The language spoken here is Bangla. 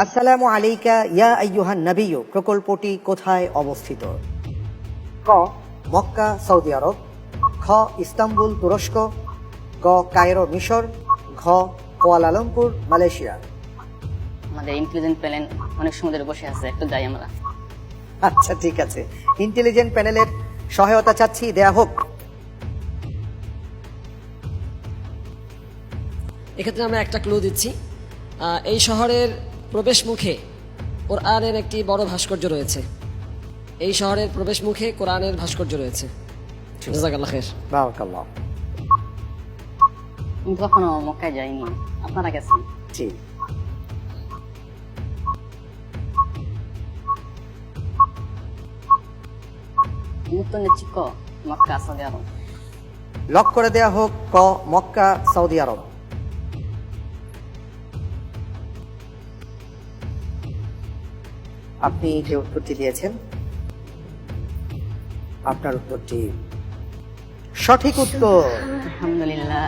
আসসালামু আলাইকা ইয়া আইয়ুহান নবিয়্যু প্রকল্পটি কোথায় অবস্থিত? ক মক্কা সৌদি আরব। খ ইস্তাম্বুল তুরস্ক। গ কায়রো মিশর। ঘ কুয়ালালামপুর মালয়েশিয়া। আমাদের ইন্টেলিজেন্ট প্যানেল অনেক সময় ধরে বসে আছে একটু যাই আমরা। আচ্ছা ঠিক আছে। ইন্টেলিজেন্ট প্যানেলের সহায়তা চাচ্ছি দেয়া হোক। এক্ষেত্রে আমরা একটা ক্লু দিচ্ছি। এই শহরের প্রবেশ মুখে কোরআনের একটি বড় ভাস্কর্য রয়েছে। এই শহরের প্রবেশ মুখে কোরআনের ভাস্কর্য রয়েছে। জাজাকাল্লাহ খের বারাকাল্লাহ। আমি কখনো মক্কায় যাইনি। আপনারা গেছেন? জি। উত্তর নিচ্ছি ক মক্কা সৌদি আরব। লক করে দেয়া হোক ক মক্কা সৌদি আরব। আপনি যে উত্তরটি দিয়েছেন আপনার উত্তরটি সঠিক উত্তর। আলহামদুলিল্লাহ।